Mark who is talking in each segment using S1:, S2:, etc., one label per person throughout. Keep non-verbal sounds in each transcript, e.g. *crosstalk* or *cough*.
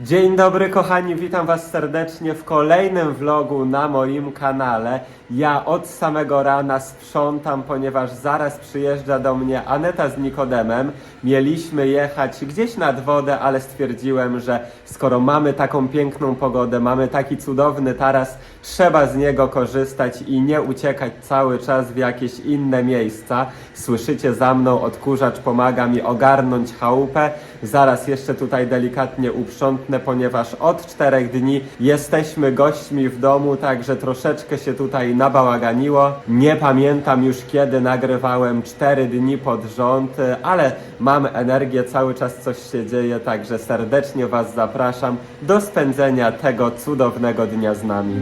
S1: Dzień dobry kochani, witam was serdecznie w kolejnym vlogu na moim kanale. Ja od samego rana sprzątam, ponieważ zaraz przyjeżdża do mnie Aneta z Nikodemem. Mieliśmy jechać gdzieś nad wodę, ale stwierdziłem, że skoro mamy taką piękną pogodę, mamy taki cudowny taras, trzeba z niego korzystać i nie uciekać cały czas w jakieś inne miejsca. Słyszycie za mną, odkurzacz pomaga mi ogarnąć chałupę. Zaraz jeszcze tutaj delikatnie uprzątnę, ponieważ od czterech dni jesteśmy gośćmi w domu, także troszeczkę się tutaj nabałaganiło. Nie pamiętam już kiedy nagrywałem cztery dni pod rząd, ale mam energię, cały czas coś się dzieje, także serdecznie Was zapraszam do spędzenia tego cudownego dnia z nami.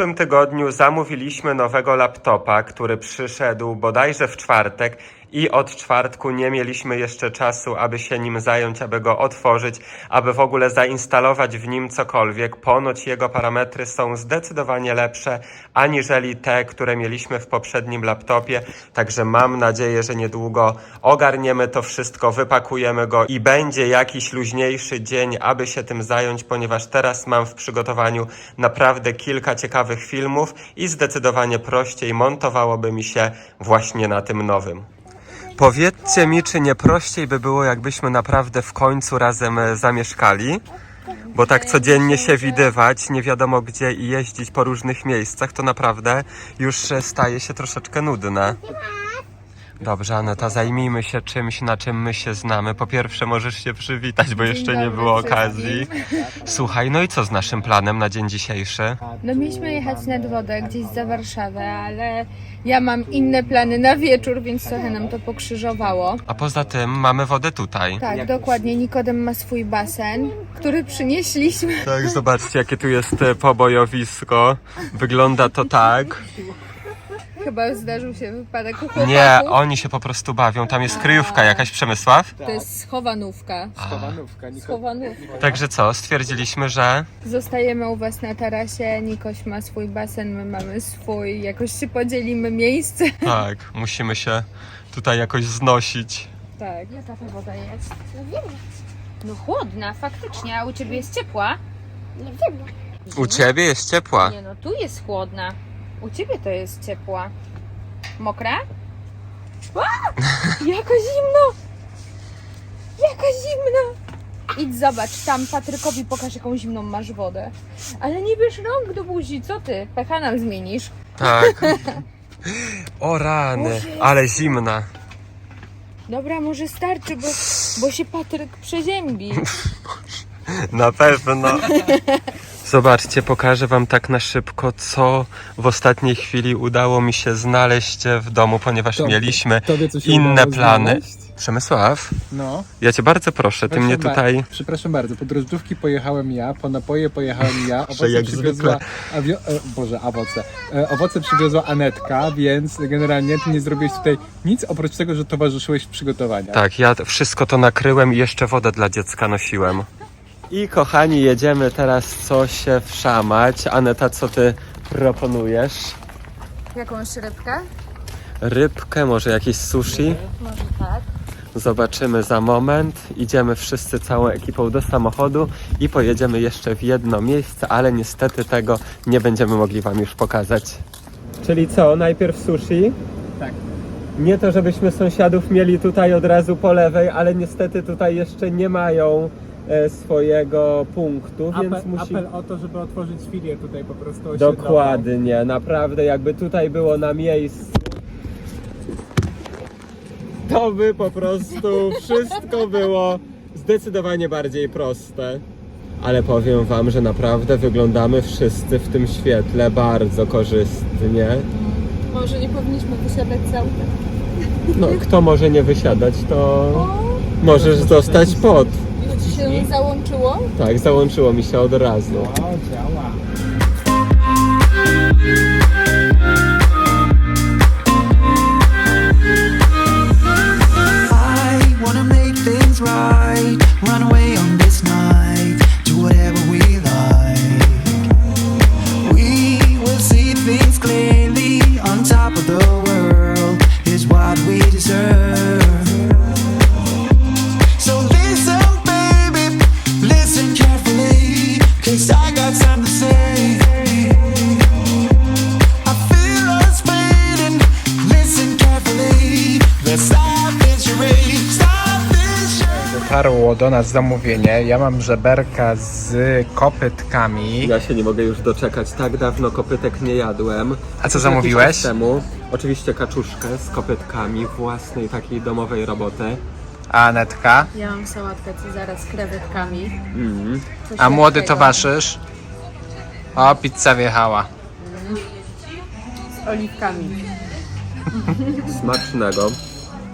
S1: Zeszłym tygodniu zamówiliśmy nowego laptopa, który przyszedł bodajże w czwartek i od czwartku nie mieliśmy jeszcze czasu, aby się nim zająć, aby go otworzyć, aby w ogóle zainstalować w nim cokolwiek. Ponoć jego parametry są zdecydowanie lepsze aniżeli te, które mieliśmy w poprzednim laptopie, także mam nadzieję, że niedługo ogarniemy to wszystko, wypakujemy go i będzie jakiś luźniejszy dzień, aby się tym zająć, ponieważ teraz mam w przygotowaniu naprawdę kilka ciekawych filmów i zdecydowanie prościej montowałoby mi się właśnie na tym nowym. Powiedzcie mi, czy nie prościej by było, jakbyśmy naprawdę w końcu razem e, zamieszkali? Bo tak codziennie się widywać, nie wiadomo gdzie i jeździć po różnych miejscach, to naprawdę już e, staje się troszeczkę nudne. Dobrze, Aneta, zajmijmy się czymś, na czym my się znamy. Po pierwsze, możesz się przywitać, bo jeszcze nie było okazji. Słuchaj, no i co z naszym planem na dzień dzisiejszy?
S2: No mieliśmy jechać nad wodę gdzieś za Warszawę, ale ja mam inne plany na wieczór, więc trochę nam to pokrzyżowało.
S1: A poza tym mamy wodę tutaj.
S2: Tak, dokładnie. Nikodem ma swój basen, który przynieśliśmy.
S1: Tak, zobaczcie, jakie tu jest e, pobojowisko. Wygląda to tak. *laughs*
S2: Chyba zdarzył się wypadek u chłopaków.
S1: Nie, oni się po prostu bawią. Tam jest kryjówka jakaś, Przemysław.
S2: To jest schowanówka.
S3: Schowanówka, Niko.
S2: Schowanówka.
S1: Także co, stwierdziliśmy, że
S2: Zostajemy u was na tarasie. Nikoś ma swój basen, my mamy swój. Jakoś się podzielimy miejsce. *laughs*
S1: tak, musimy się tutaj jakoś znosić.
S2: Tak.
S4: Jaka ta woda jest? No wiem. No chłodna, faktycznie, a u ciebie jest ciepła? Nie wiem.
S1: U ciebie jest ciepła.
S4: Nie no, tu jest chłodna. U ciebie to jest ciepła. Mokra? *laughs*
S2: Jaka zimno! Jaka zimna! Idź zobacz, tam Patrykowi pokaż jaką zimną masz wodę. Ale nie bierz rąk do buzi, co ty? Pecha nam zmienisz.
S1: Tak. *laughs* O rany, ale zimna.
S2: Dobra, może starczy, bo, bo się Patryk przeziębi. *laughs*
S1: Na pewno. Zobaczcie, pokażę wam tak na szybko, co w ostatniej chwili udało mi się znaleźć w domu, ponieważ
S3: Tobie-
S1: mieliśmy
S3: tobie co się
S1: inne
S3: udało
S1: plany.
S3: znaleźć?
S1: Przemysław,
S3: No.
S1: ja cię bardzo proszę, ty
S3: Proszę
S1: mnie
S3: ba-
S1: tutaj...
S3: Przepraszam bardzo, po drożdżówki pojechałem ja, po napoje pojechałem ja, *laughs* owoce
S1: jak
S3: przywiozła... Awio... E, Boże, owoce. E, owoce przywiozła Anetka, więc generalnie ty nie zrobiłeś tutaj nic oprócz tego, że towarzyszyłeś w przygotowaniach.
S1: Tak, ja wszystko to nakryłem i jeszcze wodę dla dziecka nosiłem. I kochani, jedziemy teraz coś wszamać. Aneta, co ty proponujesz?
S2: Jakąś rybkę?
S1: Rybkę, może jakieś sushi?
S2: Może tak.
S1: Zobaczymy za moment. Idziemy wszyscy całą ekipą do samochodu i pojedziemy jeszcze w jedno miejsce, ale niestety tego nie będziemy mogli Wam już pokazać. Czyli co, najpierw sushi?
S3: Tak.
S1: Nie to, żebyśmy sąsiadów mieli tutaj od razu po lewej, ale niestety tutaj jeszcze nie mają swojego punktu,
S3: Apel,
S1: więc musi...
S3: apel o to, żeby otworzyć filię tutaj po prostu osiedlową.
S1: Dokładnie, naprawdę jakby tutaj było na miejscu. To by po prostu wszystko było zdecydowanie bardziej proste. ale powiem Wam, że naprawdę wyglądamy wszyscy w tym świetle bardzo korzystnie.
S2: Może nie powinniśmy wysiadać z auta.
S1: No, kto może nie wysiadać, to możesz dostać pot.
S2: Ci się załączyło?
S1: Tak, załączyło mi się od razu.
S3: O, działa.
S5: I do
S3: nas zamówienie. Ja mam żeberka z kopytkami.
S1: Ja się nie mogę już doczekać, tak dawno kopytek nie jadłem.
S3: A co zamówiłeś?
S1: Temu. Oczywiście kaczuszkę z kopytkami własnej takiej domowej roboty.
S3: A Anetka?
S2: Ja mam sałatkę Cezara z krewetkami.
S1: Mm.
S3: A młody towarzysz? O, pizza wjechała.
S2: Z oliwkami.
S1: Smacznego.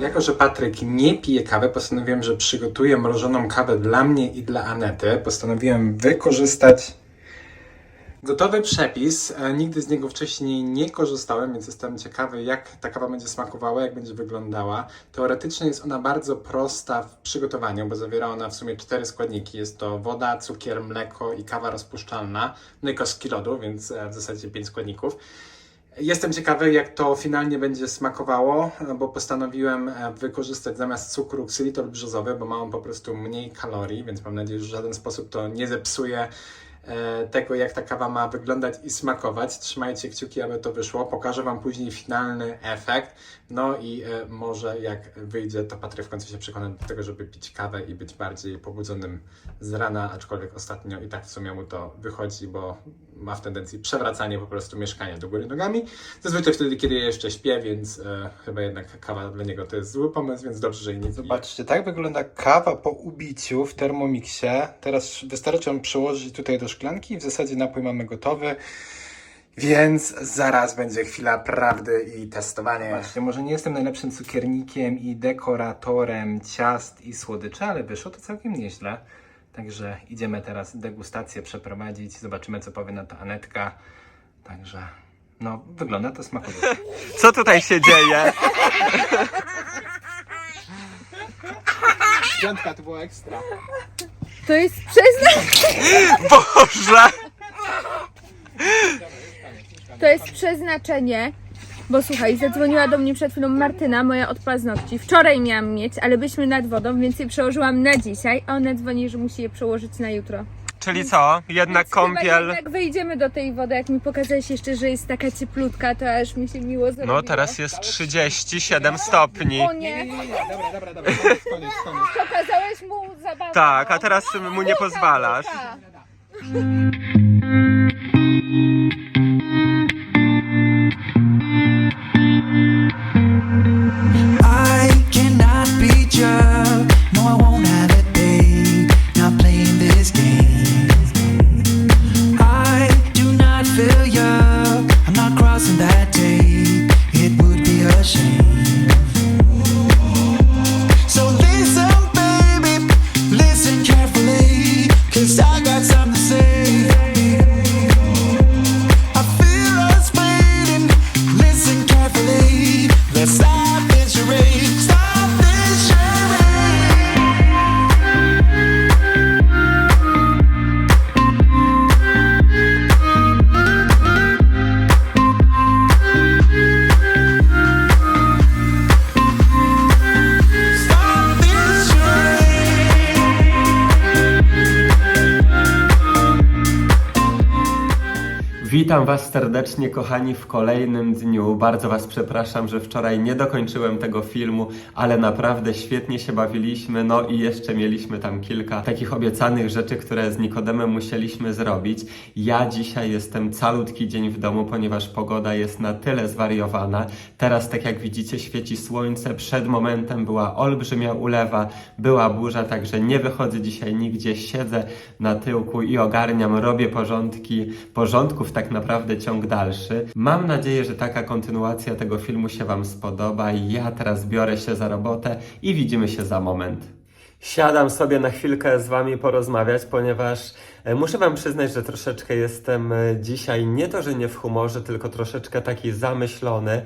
S3: Jako, że Patryk nie pije kawy, postanowiłem, że przygotuję mrożoną kawę dla mnie i dla Anety. Postanowiłem wykorzystać gotowy przepis. E, Nigdy z niego wcześniej nie korzystałem, więc jestem ciekawy, jak ta kawa będzie smakowała, jak będzie wyglądała. Teoretycznie jest ona bardzo prosta w przygotowaniu, bo zawiera ona w sumie cztery składniki. Jest to woda, cukier, mleko i kawa rozpuszczalna. No i kostki lodu, więc e, w zasadzie pięć składników. Jestem ciekawy, jak to finalnie będzie smakowało, bo postanowiłem e, wykorzystać zamiast cukru ksylitol brzozowy, bo ma on po prostu mniej kalorii, więc mam nadzieję, że w żaden sposób to nie zepsuje e, tego, jak ta kawa ma wyglądać i smakować. Trzymajcie kciuki, aby to wyszło. Pokażę Wam później finalny efekt. No i e, może jak wyjdzie, to Patryk w końcu się przekona do tego, żeby pić kawę i być bardziej pobudzonym z rana, aczkolwiek ostatnio i tak w sumie mu to wychodzi, bo ma w tendencji przewracanie po prostu mieszkania do góry nogami. Zazwyczaj wtedy, kiedy jeszcze śpię, więc e, chyba jednak kawa dla niego to jest zły pomysł, więc dobrze, że jej nie Zobaczcie, tak wygląda kawa po ubiciu w Thermomixie. Teraz wystarczy ją przełożyć tutaj do szklanki i w zasadzie napój mamy gotowy. Więc zaraz będzie chwila prawdy i testowania. Właśnie, może nie jestem najlepszym cukiernikiem i dekoratorem ciast i słodyczy, ale wyszło to całkiem nieźle. Także idziemy teraz degustację przeprowadzić, zobaczymy co powie na to Anetka. Także, no, wygląda to smakowo.
S1: Co tutaj się dzieje?
S3: Piątka to było ekstra.
S2: To jest przeznaczenie.
S1: Boże!
S2: To jest przeznaczenie. Bo słuchaj, zadzwoniła do mnie przed chwilą Martyna, moja od paznokci. Wczoraj miałam mieć, ale byliśmy nad wodą, więc je przełożyłam na dzisiaj, a ona dzwoni, że musi je przełożyć na jutro.
S1: Czyli co? Jednak
S2: Chyba
S1: kąpiel.
S2: jednak wyjdziemy do tej wody, jak mi pokazałeś jeszcze, że jest taka cieplutka, to aż mi się miło zrobiło.
S1: No teraz jest 37 stopni.
S2: O nie,
S3: Dobra, dobra, dobra, *laughs* koniec, koniec, koniec.
S2: pokazałeś mu zabawę.
S1: Tak, a teraz mu nie pozwalasz.
S2: Tak.
S5: vu
S1: Witam Was serdecznie, kochani, w kolejnym dniu. Bardzo Was przepraszam, że wczoraj nie dokończyłem tego filmu, ale naprawdę świetnie się bawiliśmy. No i jeszcze mieliśmy tam kilka takich obiecanych rzeczy, które z Nikodemem musieliśmy zrobić. Ja dzisiaj jestem calutki dzień w domu, ponieważ pogoda jest na tyle zwariowana. Teraz, tak jak widzicie, świeci słońce. Przed momentem była olbrzymia ulewa, była burza, także nie wychodzę dzisiaj nigdzie. Siedzę na tyłku i ogarniam, robię porządki. Porządków tak naprawdę ciąg dalszy. Mam nadzieję, że taka kontynuacja tego filmu się Wam spodoba. Ja teraz biorę się za robotę i widzimy się za moment. Siadam sobie na chwilkę z Wami porozmawiać, ponieważ e, muszę Wam przyznać, że troszeczkę jestem e, dzisiaj nie to, że nie w humorze, tylko troszeczkę taki zamyślony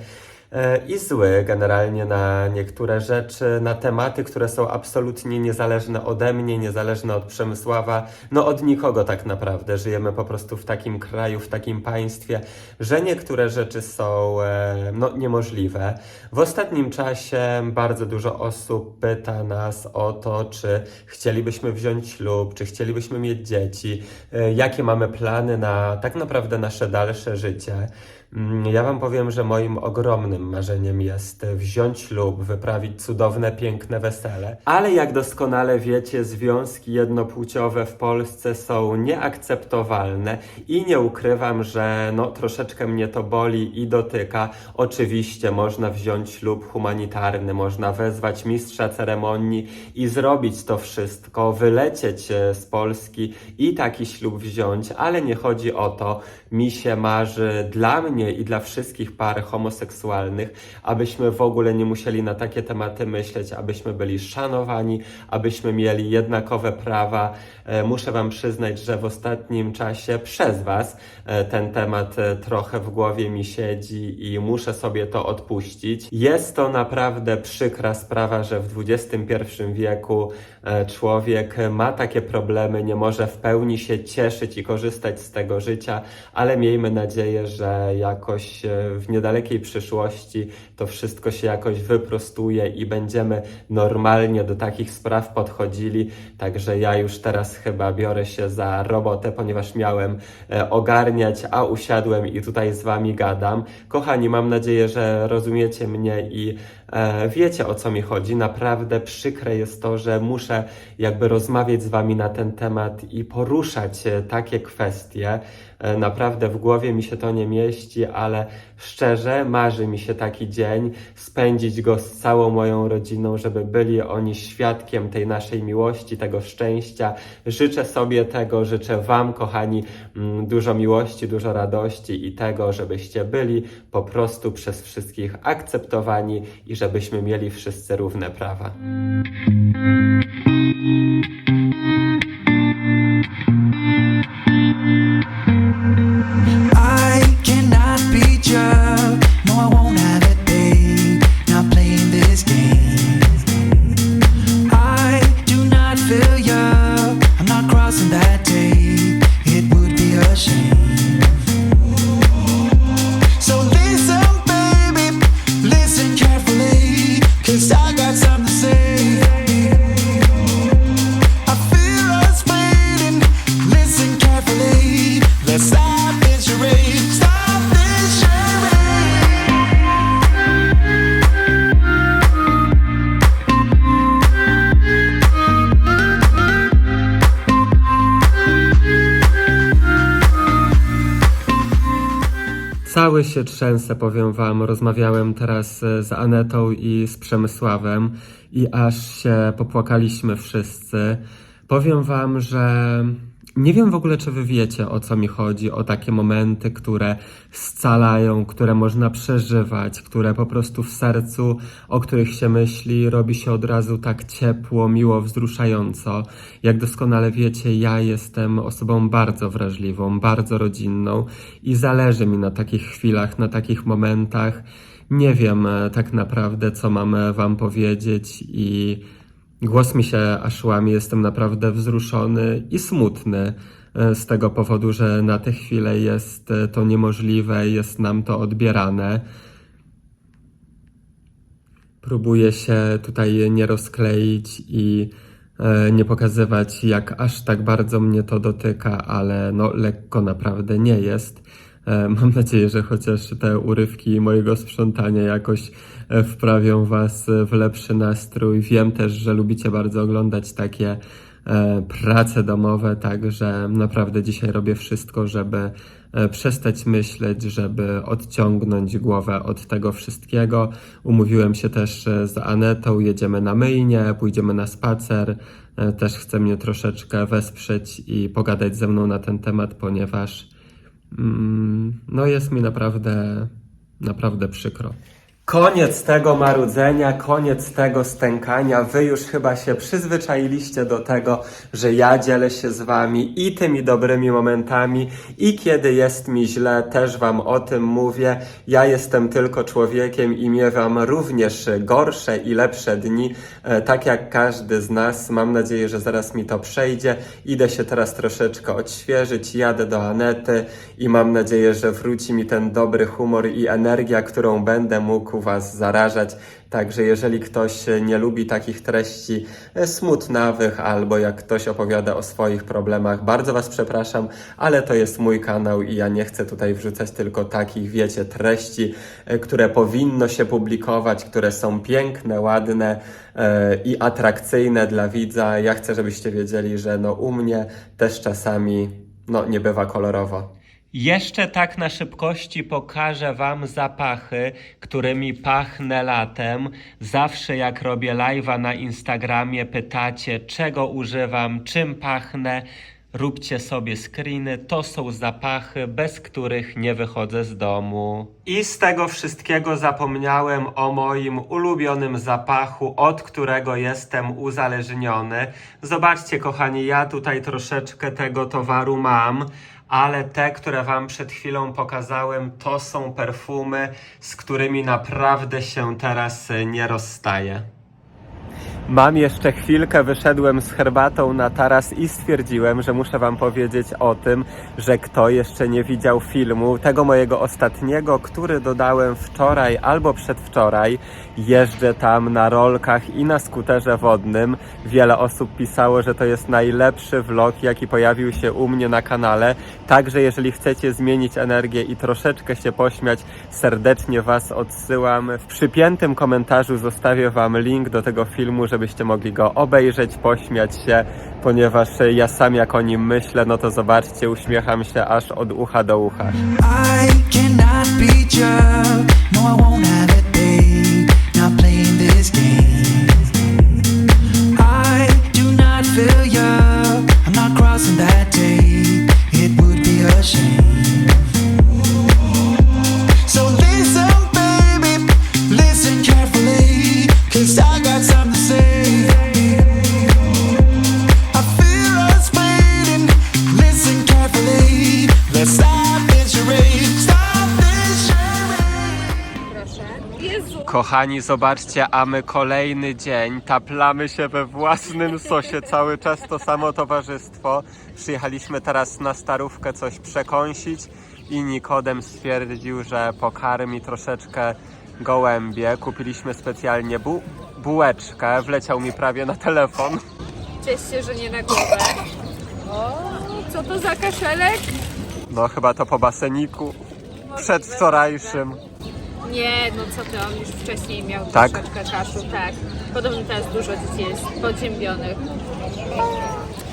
S1: i zły generalnie na niektóre rzeczy, na tematy, które są absolutnie niezależne ode mnie, niezależne od Przemysława, no od nikogo tak naprawdę. Żyjemy po prostu w takim kraju, w takim państwie, że niektóre rzeczy są e, no, niemożliwe. W ostatnim czasie bardzo dużo osób pyta nas o to, czy chcielibyśmy wziąć ślub, czy chcielibyśmy mieć dzieci, e, jakie mamy plany na tak naprawdę nasze dalsze życie. Mm, Ja Wam powiem, że moim ogromnym marzeniem jest wziąć ślub, wyprawić cudowne, piękne wesele. Ale jak doskonale wiecie, związki jednopłciowe w Polsce są nieakceptowalne i nie ukrywam, że no, troszeczkę mnie to boli i dotyka. Oczywiście można wziąć ślub humanitarny, można wezwać mistrza ceremonii i zrobić to wszystko, wylecieć e, z Polski i taki ślub wziąć, ale nie chodzi o to. Mi się marzy dla mnie i dla wszystkich par homoseksualnych, abyśmy w ogóle nie musieli na takie tematy myśleć, abyśmy byli szanowani, abyśmy mieli jednakowe prawa. E, Muszę Wam przyznać, że w ostatnim czasie przez Was e, ten temat e, trochę w głowie mi siedzi i muszę sobie to odpuścić. Jest to naprawdę przykra sprawa, że w XXI wieku człowiek ma takie problemy, nie może w pełni się cieszyć i korzystać z tego życia, ale miejmy nadzieję, że jakoś e, w niedalekiej przyszłości to wszystko się jakoś wyprostuje i będziemy normalnie do takich spraw podchodzili. Także ja już teraz chyba biorę się za robotę, ponieważ miałem e, ogarniać, a usiadłem i tutaj z Wami gadam. Kochani, mam nadzieję, że rozumiecie mnie i e, wiecie o co mi chodzi. Naprawdę przykre jest to, że muszę jakby rozmawiać z Wami na ten temat i poruszać takie kwestie. E, Naprawdę w głowie mi się to nie mieści, ale szczerze marzy mi się taki dzień, spędzić go z całą moją rodziną, żeby byli oni świadkiem tej naszej miłości, tego szczęścia. Życzę sobie tego, życzę Wam, kochani, mm, dużo miłości, dużo radości i tego, żebyście byli po prostu przez wszystkich akceptowani i żebyśmy mieli wszyscy równe prawa. Się trzęsę, powiem wam. Rozmawiałem teraz e, z Anetą i z Przemysławem i aż się popłakaliśmy wszyscy. Powiem wam, że nie wiem w ogóle, czy wy wiecie, o co mi chodzi, o takie momenty, które scalają, które można przeżywać, które po prostu w sercu, o których się myśli, robi się od razu tak ciepło, miło, wzruszająco. Jak doskonale wiecie, ja jestem osobą bardzo wrażliwą, bardzo rodzinną i zależy mi na takich chwilach, na takich momentach. Nie wiem e, tak naprawdę, co mam e, wam powiedzieć i Głos mi się aż łamie, jestem naprawdę wzruszony i smutny e, z tego powodu, że na tę chwilę jest e, to niemożliwe, jest nam to odbierane. Próbuję się tutaj nie rozkleić i e, nie pokazywać, jak aż tak bardzo mnie to dotyka, ale no lekko naprawdę nie jest. E, Mam nadzieję, że chociaż te urywki mojego sprzątania jakoś e, wprawią Was w lepszy nastrój. Wiem też, że lubicie bardzo oglądać takie e, prace domowe, także naprawdę dzisiaj robię wszystko, żeby przestać myśleć, żeby odciągnąć głowę od tego wszystkiego. Umówiłem się też z Anetą, jedziemy na myjnię, pójdziemy na spacer. Też chce mnie troszeczkę wesprzeć i pogadać ze mną na ten temat, ponieważ no jest mi naprawdę, naprawdę przykro. Koniec tego marudzenia, koniec tego stękania. Wy już chyba się przyzwyczailiście do tego, że ja dzielę się z wami i tymi dobrymi momentami, i kiedy jest mi źle, też wam o tym mówię. Ja jestem tylko człowiekiem i miewam również gorsze i lepsze dni, e, tak jak każdy z nas. Mam nadzieję, że zaraz mi to przejdzie. Idę się teraz troszeczkę odświeżyć, jadę do Anety i mam nadzieję, że wróci mi ten dobry humor i energia, którą będę mógł Was zarażać. Także jeżeli ktoś e, nie lubi takich treści e, smutnawych albo jak ktoś opowiada o swoich problemach, bardzo Was przepraszam, ale to jest mój kanał i ja nie chcę tutaj wrzucać tylko takich, wiecie, treści, e, które powinno się publikować, które są piękne, ładne i atrakcyjne dla widza. Ja chcę, żebyście wiedzieli, że no u mnie też czasami no nie bywa kolorowo. Jeszcze tak na szybkości pokażę Wam zapachy, którymi pachnę latem. Zawsze jak robię live'a na Instagramie, pytacie, czego używam, czym pachnę. Róbcie sobie screeny, to są zapachy, bez których nie wychodzę z domu. I z tego wszystkiego zapomniałem o moim ulubionym zapachu, od którego jestem uzależniony. Zobaczcie, kochani, ja tutaj troszeczkę tego towaru mam ale te, które Wam przed chwilą pokazałem, to są perfumy, z którymi naprawdę się teraz nie rozstaję. Mam jeszcze chwilkę, wyszedłem z herbatą na taras i stwierdziłem, że muszę Wam powiedzieć o tym, że kto jeszcze nie widział filmu, tego mojego ostatniego, który dodałem wczoraj albo przedwczoraj. Jeżdżę tam na rolkach i na skuterze wodnym. Wiele osób pisało, że to jest najlepszy vlog, jaki pojawił się u mnie na kanale. Także jeżeli chcecie zmienić energię i troszeczkę się pośmiać, serdecznie Was odsyłam. W przypiętym komentarzu zostawię Wam link do tego filmu, żebyście mogli go obejrzeć, pośmiać się, ponieważ ja sam jak o nim myślę, no to zobaczcie, uśmiecham się aż od ucha do ucha.
S5: I
S1: Kochani, zobaczcie, a my kolejny dzień taplamy się we własnym sosie, cały czas to samo towarzystwo. Przyjechaliśmy teraz na starówkę coś przekąsić i Nikodem stwierdził, że pokarmi troszeczkę gołębie. Kupiliśmy specjalnie bu- bułeczkę, wleciał mi prawie na telefon.
S2: Cieść się, że nie na głowę. O, co to za kaszelek?
S1: No chyba to po baseniku przedwczorajszym.
S2: Nie, no co ty, on już wcześniej miał
S1: Tak?
S2: troszeczkę czasu, tak. Podobno teraz dużo dzieci jest podziębionych.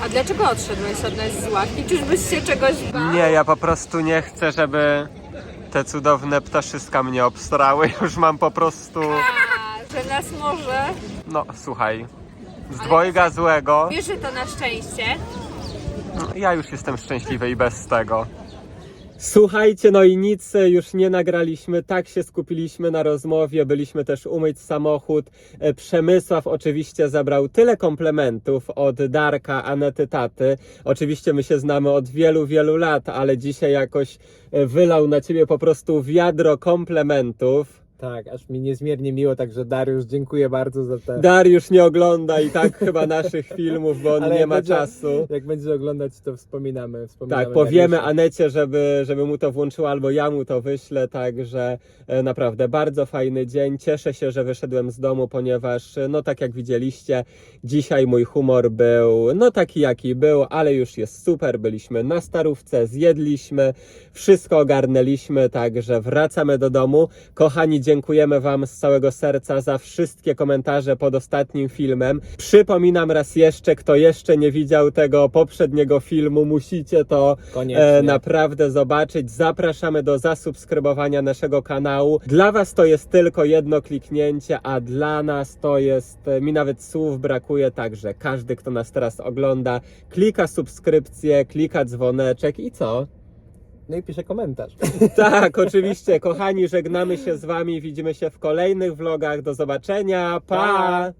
S2: A dlaczego odszedłeś od nas z ławki? Czyżbyś się czegoś bał?
S1: Nie, ja po prostu nie chcę, żeby te cudowne ptaszyska mnie obstrały. *laughs* Już mam po prostu...
S2: A, że nas może.
S1: No, słuchaj, z dwojga złego,
S2: Wiesz, że to na szczęście.
S1: ja już jestem szczęśliwy i bez tego. Słuchajcie, no i nic już nie nagraliśmy, tak się skupiliśmy na rozmowie, byliśmy też umyć samochód. E, Przemysław oczywiście zabrał tyle komplementów od Darka, Anety, taty. Oczywiście my się znamy od wielu, wielu lat, ale dzisiaj jakoś e, wylał na ciebie po prostu wiadro komplementów.
S6: Tak, aż mi niezmiernie miło, także Dariusz, dziękuję bardzo za te...
S1: Dariusz nie ogląda i tak chyba *laughs* naszych filmów, bo on
S6: Ale
S1: nie
S6: jak
S1: ma
S6: będzie-
S1: czasu.
S6: Jak będzie oglądać, to wspominamy. wspominamy
S1: Tak, powiemy
S6: Dariusza.
S1: Anecie, żeby, żeby mu to włączyła, albo ja mu to wyślę, także e, naprawdę bardzo fajny dzień. Cieszę się, że wyszedłem z domu, ponieważ, e, no tak jak widzieliście, dzisiaj mój humor był, no taki jaki był, ale już jest super. Byliśmy na starówce, zjedliśmy, wszystko ogarnęliśmy, także wracamy do domu. Kochani, dziękujemy Wam z całego serca za wszystkie komentarze pod ostatnim filmem. Przypominam raz jeszcze, kto jeszcze nie widział tego poprzedniego filmu, musicie to e, naprawdę zobaczyć. Zapraszamy do zasubskrybowania naszego kanału. Dla Was to jest tylko jedno kliknięcie, a dla nas to jest, e, mi nawet słów brakuje, także każdy, kto nas teraz ogląda, klika subskrypcję, klika dzwoneczek i co?
S6: No i pisze komentarz. *laughs*
S1: Tak, oczywiście. Kochani, żegnamy się z Wami. Widzimy się w kolejnych vlogach. Do zobaczenia. pa.
S6: Pa.